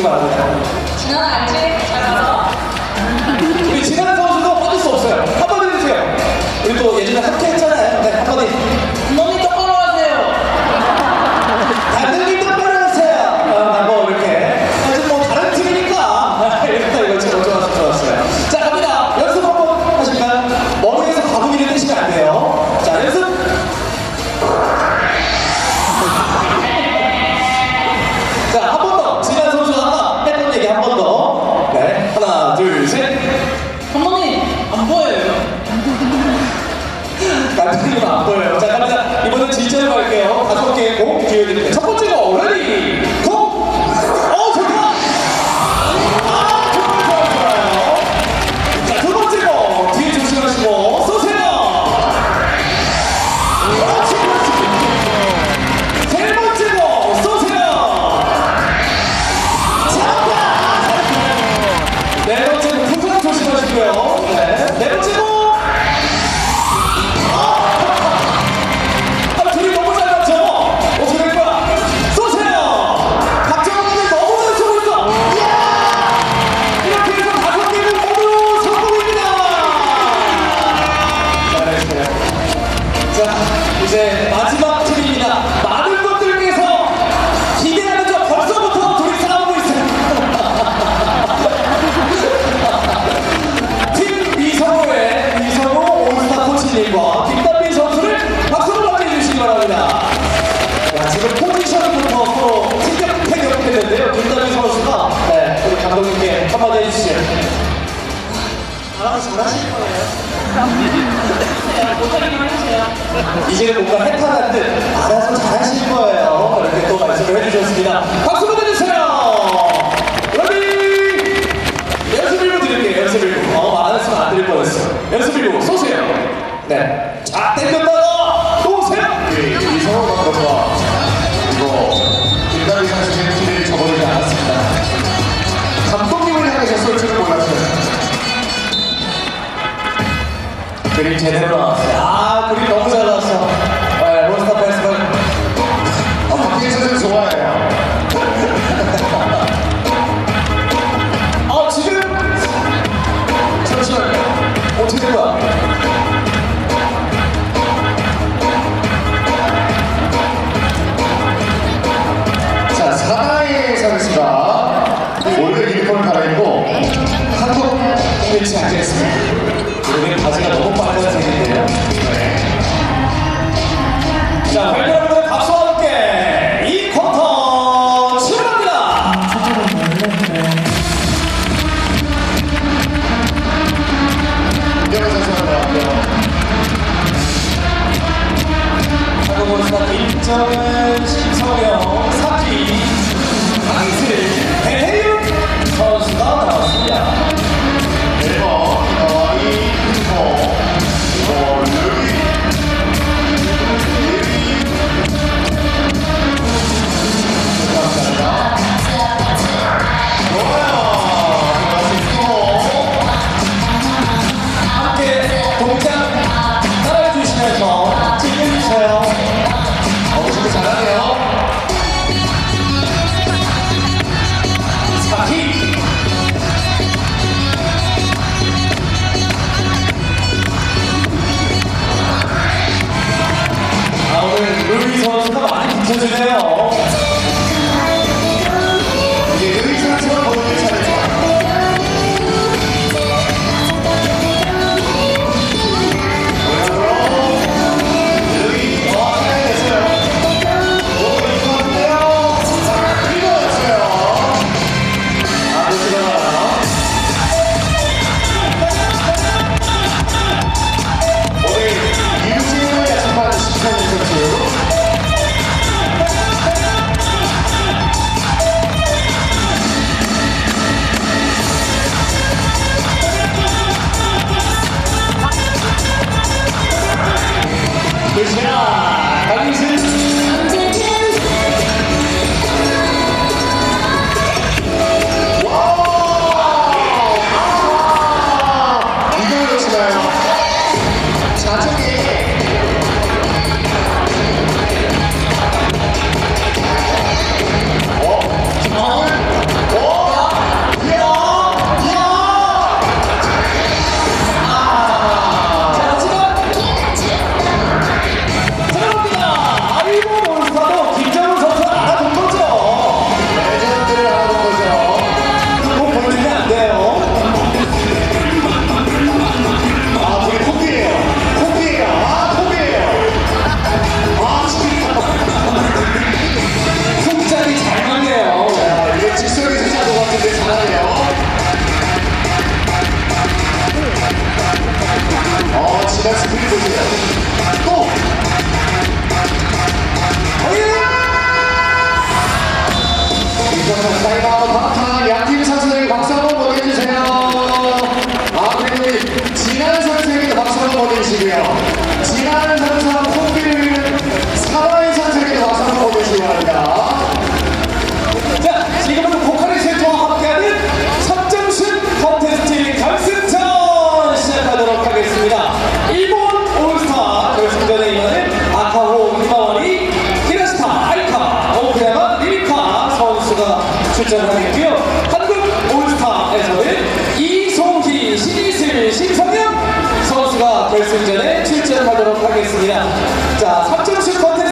한마 Gracias. 이제 마지막 팀입니다. 많은 분들께서 기대하면서 벌써부터 둘이 싸우고 있어요. 팀 미성호의 미성호 올스타 코치님과 김단빈 선수를 박수로 맞이해 주시기 바랍니다. 야, 지금 포지션부터 서로 티격 태격 했는데요. 김단빈 선수가 네, 우리 감독님께 한마디 해주시죠. 알아서 잘하실 거예요. 이제는 뭔가 해탈한 듯 알아서 잘하실 거예요. 이렇게 또 말씀을 해주셨습니다. 박수 보내주세요. 레디! 연습 일부 드릴게요. 연습 일부. 어, 안 했으면 안 드릴 뻔했어. 연습 일부 쏘세요. 네. 자, 땡겼다가 쏘세요. 이성호 감독과 그리고 김다리 선수의 팀을 저버리지 않았습니다. 감독님을 향해서 쏠 줄은 몰랐어요. 그림 제대로 나왔어요. 유니폼을 갈아입고 한국 일치 않겠습니다. 우리 바지가 너무 빨간색인데요. 자, 붙여주네요. It's not. 되게 잘하네요. 스피드 보세요. 또! 어, 예!